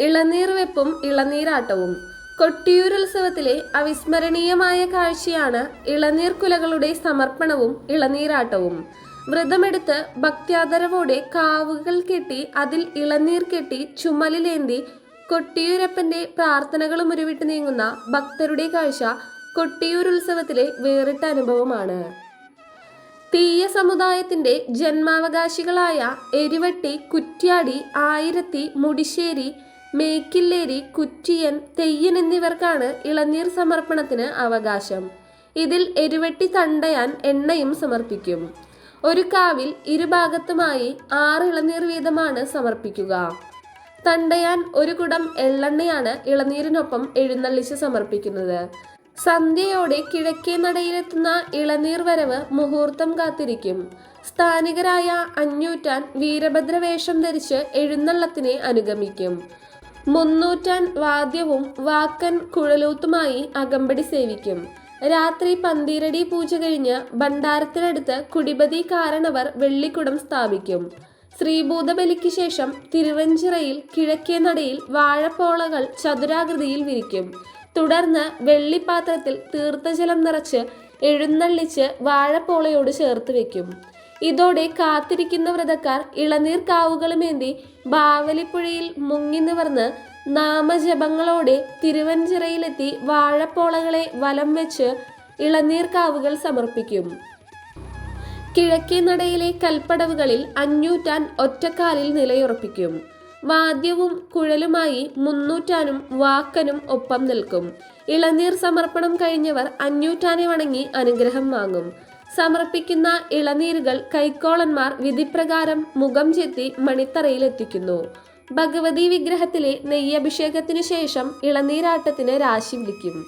ഇളനീർ വെപ്പും ഇളനീരാട്ടവും. കൊട്ടിയൂരുത്സവത്തിലെ അവിസ്മരണീയമായ കാഴ്ചയാണ് ഇളനീർ കുലകളുടെ സമർപ്പണവും ഇളനീരാട്ടവും. വ്രതമെടുത്ത് ഭക്ത്യാദരവോടെ കാവുകൾ കെട്ടി അതിൽ ഇളനീർ കെട്ടി ചുമലിലേന്തി കൊട്ടിയൂരപ്പന്റെ പ്രാർത്ഥനകളും ഉരുവിട്ട് നീങ്ങുന്ന ഭക്തരുടെ കാഴ്ച കൊട്ടിയൂരുത്സവത്തിലെ വേറിട്ട അനുഭവമാണ്. തീയ സമുദായത്തിന്റെ ജന്മാവകാശികളായ എരിവട്ടി കുറ്റ്യാടി ആയിരത്തി മുടിശ്ശേരി മേക്കില്ലേരി കുറ്റിയൻ തെയ്യൻ എന്നിവർക്കാണ് ഇളനീർ സമർപ്പണത്തിന് അവകാശം. ഇതിൽ എരുവെട്ടി തണ്ടയാൻ എണ്ണയും സമർപ്പിക്കും. ഒരു കാവിൽ ഇരുഭാഗത്തുമായി ആറ് ഇളനീർ വീതമാണ് സമർപ്പിക്കുക. തണ്ടയാൻ ഒരു കുടം എള്ളെണ്ണയാണ് ഇളനീരിനൊപ്പം എഴുന്നള്ളിച്ച് സമർപ്പിക്കുന്നത്. സന്ധ്യയോടെ കിഴക്കേ നടയിലെത്തുന്ന ഇളനീർ വരവ് മുഹൂർത്തം കാത്തിരിക്കും. സ്ഥാനികരായ അഞ്ഞൂറ്റാൻ വീരഭദ്രവേഷം ധരിച്ച് എഴുന്നള്ളത്തിനെ അനുഗമിക്കും. മുന്നൂറ്റാൻ വാദ്യവും വാക്കൻ കുഴലൂത്തുമായി അകമ്പടി സേവിക്കും. രാത്രി പന്തീരടി പൂജ കഴിഞ്ഞ് ഭണ്ഡാരത്തിനടുത്ത് കുടിപതി കാരണവർ വെള്ളിക്കുടം സ്ഥാപിക്കും. ശ്രീഭൂതബലിക്ക് ശേഷം തിരുവഞ്ചിറയിൽ കിഴക്കേ നടയിൽ വാഴപ്പോളകൾ ചതുരാകൃതിയിൽ വിരിക്കും. തുടർന്ന് വെള്ളിപ്പാത്രത്തിൽ തീർത്ഥജലം നിറച്ച് എഴുന്നള്ളിച്ച് വാഴപ്പോളയോട് ചേർത്ത് വെക്കും. ഇതോടെ കാത്തിരിക്കുന്ന വ്രതക്കാർ ഇളനീർ കാവുകളുമേന്തി ബാവലിപ്പുഴയിൽ മുങ്ങി നിവർന്ന് നാമജപങ്ങളോടെ തിരുവഞ്ചിറയിലെത്തി വാഴപ്പോളകളെ വലം വെച്ച് ഇളനീർ കാവുകൾ സമർപ്പിക്കും. കിഴക്കേ നടയിലെ കൽപ്പടവുകളിൽ അഞ്ഞൂറ്റാൻ ഒറ്റക്കാലിൽ നിലയുറപ്പിക്കും. വാദ്യവും കുഴലുമായി മുന്നൂറ്റാനും വാക്കനും ഒപ്പം നിൽക്കും. ഇളനീർ സമർപ്പണം കഴിഞ്ഞവർ അഞ്ഞൂറ്റാനെ വണങ്ങി അനുഗ്രഹം വാങ്ങും. സമർപ്പിക്കുന്ന ഇളനീരുകൾ കൈക്കോളന്മാർ വിധിപ്രകാരം മുഖം ചെത്തി മണിത്തറയിലെത്തിക്കുന്നു. ഭഗവതി വിഗ്രഹത്തിലെ നെയ്യഭിഷേകത്തിനു ശേഷം ഇളനീരാട്ടത്തിന് രാശി വിളിക്കും.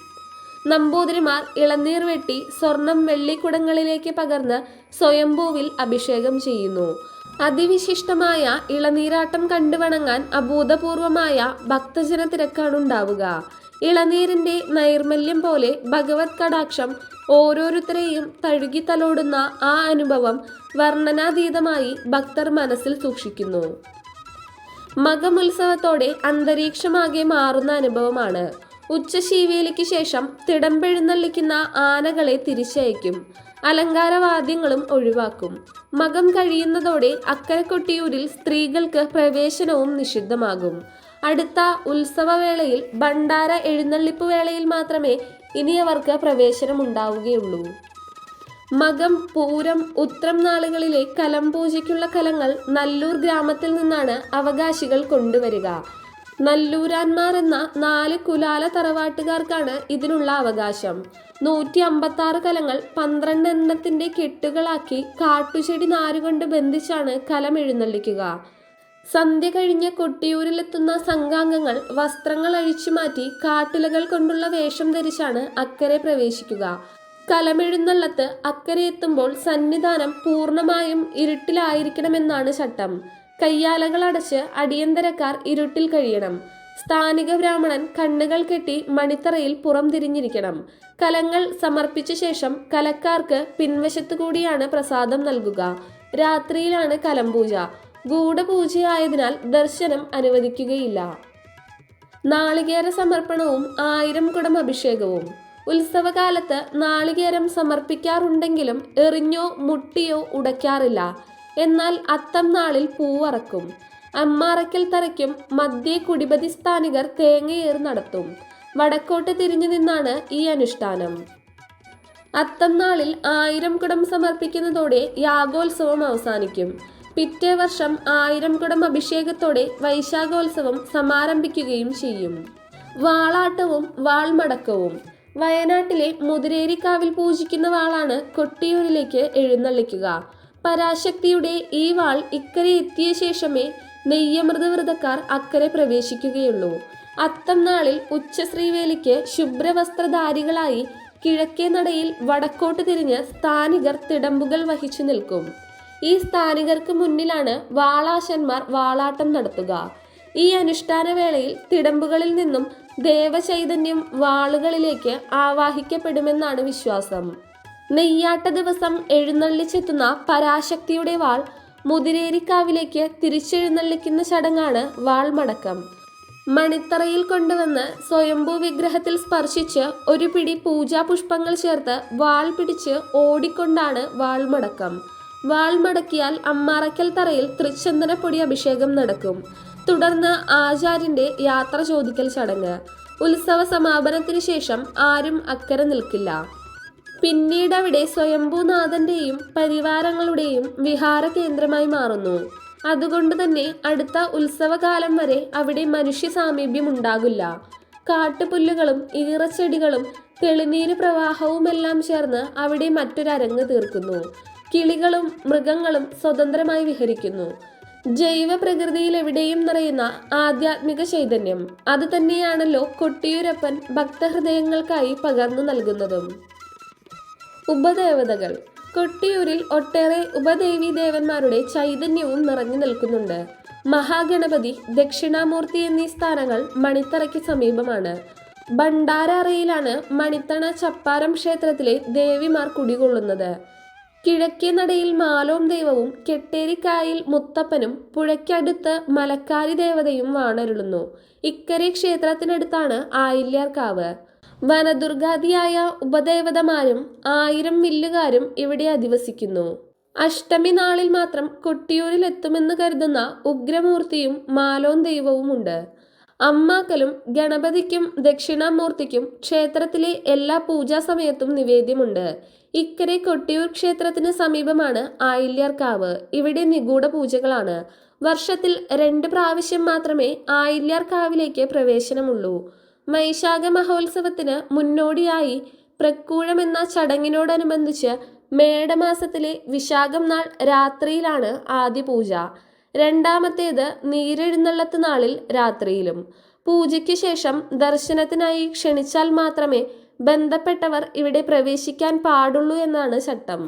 നമ്പൂതിരിമാർ ഇളനീർ വെട്ടി സ്വർണം വെള്ളിക്കുടങ്ങളിലേക്ക് പകർന്ന് സ്വയംഭൂവിൽ അഭിഷേകം ചെയ്യുന്നു. അതിവിശിഷ്ടമായ ഇളനീരാട്ടം കണ്ടുവണങ്ങാൻ അഭൂതപൂർവമായ ഭക്തജന തിരക്കാണുണ്ടാവുക ഇളനീരിന്റെ നൈർമല്യം പോലെ ഭഗവത് കടാക്ഷം ഓരോരുത്തരെയും തഴുകി തലോടുന്ന ആ അനുഭവം വർണനാതീതമായി ഭക്തർ മനസ്സിൽ സൂക്ഷിക്കുന്നു. മകമുത്സവത്തോടെ അന്തരീക്ഷമാകെ മാറുന്ന അനുഭവമാണ്. ഉച്ചശീവേലിക്ക് ശേഷം തിടമ്പെഴുന്നള്ളിക്കുന്ന ആനകളെ തിരിച്ചയക്കും. അലങ്കാരവാദ്യങ്ങളും ഒഴിവാക്കും. മകം കഴിയുന്നതോടെ അക്കരക്കൊട്ടിയൂരിൽ സ്ത്രീകൾക്ക് പ്രവേശനവും നിഷിദ്ധമാകും. അടുത്ത ഉത്സവവേളയിൽ ഭണ്ഡാര എഴുന്നള്ളിപ്പ് വേളയിൽ മാത്രമേ ഇനി അവർക്ക് പ്രവേശനം ഉണ്ടാവുകയുള്ളൂ മകം പൂരം ഉത്രം നാളുകളിലെ കലം പൂജയ്ക്കുള്ള കലങ്ങൾ നല്ലൂർ ഗ്രാമത്തിൽ നിന്നാണ് അവകാശികൾ കൊണ്ടുവരിക. നല്ലൂരാന്മാർ എന്ന നാല് കുലാല തറവാട്ടുകാർക്കാണ് ഇതിനുള്ള അവകാശം. നൂറ്റി അമ്പത്തി ആറ് കലങ്ങൾ പന്ത്രണ്ട് എണ്ണത്തിന്റെ കെട്ടുകളാക്കി കാട്ടുചെടി നാരുകൊണ്ട് ബന്ധിച്ചാണ് കലം എഴുന്നള്ളിക്കുക. സന്ധ്യ കഴിഞ്ഞ് കൊട്ടിയൂരിലെത്തുന്ന സംഘാംഗങ്ങൾ വസ്ത്രങ്ങൾ അഴിച്ചു മാറ്റി കാട്ടിലകൾ കൊണ്ടുള്ള വേഷം ധരിച്ചാണ് അക്കരെ പ്രവേശിക്കുക. കലമെഴുന്നള്ളത്ത് അക്കരെ എത്തുമ്പോൾ സന്നിധാനം പൂർണമായും ഇരുട്ടിലായിരിക്കണമെന്നാണ് ചട്ടം. കയ്യാലകൾ അടച്ച് അടിയന്തരക്കാർ ഇരുട്ടിൽ കഴിയണം. സ്ഥാനിക ബ്രാഹ്മണൻ കണ്ണുകൾ കെട്ടി മണിത്തറയിൽ പുറം തിരിഞ്ഞിരിക്കണം. കലങ്ങൾ സമർപ്പിച്ച ശേഷം കലക്കാർക്ക് പിൻവശത്തു കൂടിയാണ് പ്രസാദം നൽകുക. രാത്രിയിലാണ് കലംപൂജ. ഗൂഢപൂജയായതിനാൽ ദർശനം അനുവദിക്കുകയില്ല. നാളികേര സമർപ്പണവും ആയിരം കുടം അഭിഷേകവും. ഉത്സവകാലത്ത് നാളികേരം സമർപ്പിക്കാറുണ്ടെങ്കിലും എറിഞ്ഞോ മുട്ടിയോ ഉടയ്ക്കാറില്ല. എന്നാൽ അത്തം നാളിൽ പൂവറക്കും. അമ്മാറയ്ക്കൽ തറയ്ക്കും മധ്യേ കുടിപതി സ്ഥാനികർ തേങ്ങയേർ നടത്തും. വടക്കോട്ട് തിരിഞ്ഞു നിന്നാണ് ഈ അനുഷ്ഠാനം. അത്തം നാളിൽ ആയിരം കുടം സമർപ്പിക്കുന്നതോടെ യാഗോത്സവം അവസാനിക്കും. പിറ്റേ വർഷം ആയിരം കുടം അഭിഷേകത്തോടെ വൈശാഖോത്സവം സമാരംഭിക്കുകയും ചെയ്യും. വാളാട്ടവും വാൾമടക്കവും. വയനാട്ടിലെ മുതിരേരിക്കാവിൽ പൂജിക്കുന്ന വാളാണ് കൊട്ടിയൂരിലേക്ക് എഴുന്നള്ളിക്കുക. പരാശക്തിയുടെ ഈ വാൾ ഇക്കരെ എത്തിയ ശേഷമേ നെയ്യമൃതവ്രതക്കാർ അക്കരെ പ്രവേശിക്കുകയുള്ളൂ. അത്തം നാളിൽ ഉച്ചശ്രീവേലിക്ക് ശുഭ്രവസ്ത്രധാരികളായി കിഴക്കേ നടയിൽ വടക്കോട്ട് തിരിഞ്ഞ് സ്ഥാനികർ തിടമ്പുകൾ വഹിച്ചു നിൽക്കും. ഈ സ്ഥാനികർക്ക് മുന്നിലാണ് വാളാശന്മാർ വാളാട്ടം നടത്തുക. ഈ അനുഷ്ഠാന വേളയിൽ തിടമ്പുകളിൽ നിന്നും ദേവചൈതന്യം വാളുകളിലേക്ക് ആവാഹിക്കപ്പെടുമെന്നാണ് വിശ്വാസം. നെയ്യാട്ട ദിവസം എഴുന്നള്ളിച്ചെത്തുന്ന പരാശക്തിയുടെ വാൾ മുതിരേരിക്കാവിലേക്ക് തിരിച്ചെഴുന്നള്ളിക്കുന്ന ചടങ്ങാണ് വാൾമടക്കം. മണിത്തറയിൽ കൊണ്ടുവന്ന് സ്വയംഭൂ വിഗ്രഹത്തിൽ സ്പർശിച്ച് ഒരു പിടി പൂജാപുഷ്പങ്ങൾ ചേർത്ത് വാൾ പിടിച്ച് ഓടിക്കൊണ്ടാണ് വാൾമടക്കം. വാൾ മടക്കിയാൽ അമ്മാറയ്ക്കൽ തറയിൽ തൃച്ചന്ദനപ്പൊടി അഭിഷേകം നടക്കും. തുടർന്ന് ആചാര്യന്റെ യാത്ര ചോദിക്കൽ ചടങ്ങ്. ഉത്സവ സമാപനത്തിന് ശേഷം ആരും അക്കരെ നിൽക്കില്ല. പിന്നീട് അവിടെ സ്വയംഭൂനാഥന്റെയും പരിവാരങ്ങളുടെയും വിഹാര കേന്ദ്രമായി മാറുന്നു. അതുകൊണ്ട് തന്നെ അടുത്ത ഉത്സവകാലം വരെ അവിടെ മനുഷ്യ സാമീപ്യം ഉണ്ടാകില്ല. കാട്ടുപുല്ലുകളും ഈറച്ചെടികളും തെളിനീര് പ്രവാഹവുമെല്ലാം ചേർന്ന് അവിടെ മറ്റൊരു അരങ്ങ് തീർക്കുന്നു. കിളികളും മൃഗങ്ങളും സ്വതന്ത്രമായി വിഹരിക്കുന്നു. ജൈവ പ്രകൃതിയിൽ എവിടെയും നിറയുന്ന ആധ്യാത്മിക ചൈതന്യം അത് തന്നെയാണല്ലോ കൊട്ടിയൂരപ്പൻ ഭക്തഹൃദയങ്ങൾക്കായി പകർന്നു നൽകുന്നതും. ഉപദേവതകൾ. കൊട്ടിയൂരിൽ ഒട്ടേറെ ഉപദേവി ദേവന്മാരുടെ ചൈതന്യവും നിറഞ്ഞു നിൽക്കുന്നുണ്ട്. മഹാഗണപതി ദക്ഷിണാമൂർത്തി എന്നീ സ്ഥാനങ്ങൾ മണിത്തറയ്ക്ക് സമീപമാണ്. ഭണ്ഡാരറയിലാണ് മണിത്തണ ചപ്പാരം ക്ഷേത്രത്തിലെ ദേവിമാർ കുടികൊള്ളുന്നത്. കിഴക്കേ നടയിൽ മാലോം ദൈവവും കെട്ടേരിക്കായിൽ മുത്തപ്പനും പുഴയ്ക്കടുത്ത് മലക്കാരി ദേവതയും വാണരുളുന്നു. ഇക്കരെ ക്ഷേത്രത്തിനടുത്താണ് ആയില്യാർക്കാവ് വനദുർഗാദിയായ ഉപദേവതമാരും ആയിരം വില്ലുകാരും ഇവിടെ അധിവസിക്കുന്നു. അഷ്ടമി നാളിൽ മാത്രം കൊട്ടിയൂരിലെത്തുമെന്ന് കരുതുന്ന ഉഗ്രമൂർത്തിയും മാലോം ദൈവവുമുണ്ട്. അമ്മാക്കലും ഗണപതിക്കും ദക്ഷിണാമൂർത്തിക്കും ക്ഷേത്രത്തിലെ എല്ലാ പൂജാ സമയത്തും നിവേദ്യമുണ്ട്. ഇക്കരെ കൊട്ടിയൂർ ക്ഷേത്രത്തിന് സമീപമാണ് ആയില്യാർക്കാവ്. ഇവിടെ നിഗൂഢ പൂജകളാണ്. വർഷത്തിൽ രണ്ട് പ്രാവശ്യം മാത്രമേ ആയില്യാർക്കാവിലേക്ക് പ്രവേശനമുള്ളൂ. വൈശാഖ മഹോത്സവത്തിന് മുന്നോടിയായി പ്രക്കൂഴം എന്ന ചടങ്ങിനോടനുബന്ധിച്ച് മേടമാസത്തിലെ വിശാഖം നാൾ രാത്രിയിലാണ് ആദ്യ പൂജ. രണ്ടാമത്തേത് നീരെഴുന്നള്ളത്ത് നാളിൽ രാത്രിയിലും. പൂജയ്ക്ക് ശേഷം ദർശനത്തിനായി ക്ഷണിച്ചാൽ മാത്രമേ ബന്ധപ്പെട്ടവർ ഇവിടെ പ്രവേശിക്കാൻ പാടുള്ളൂ എന്നാണ് ചട്ടം.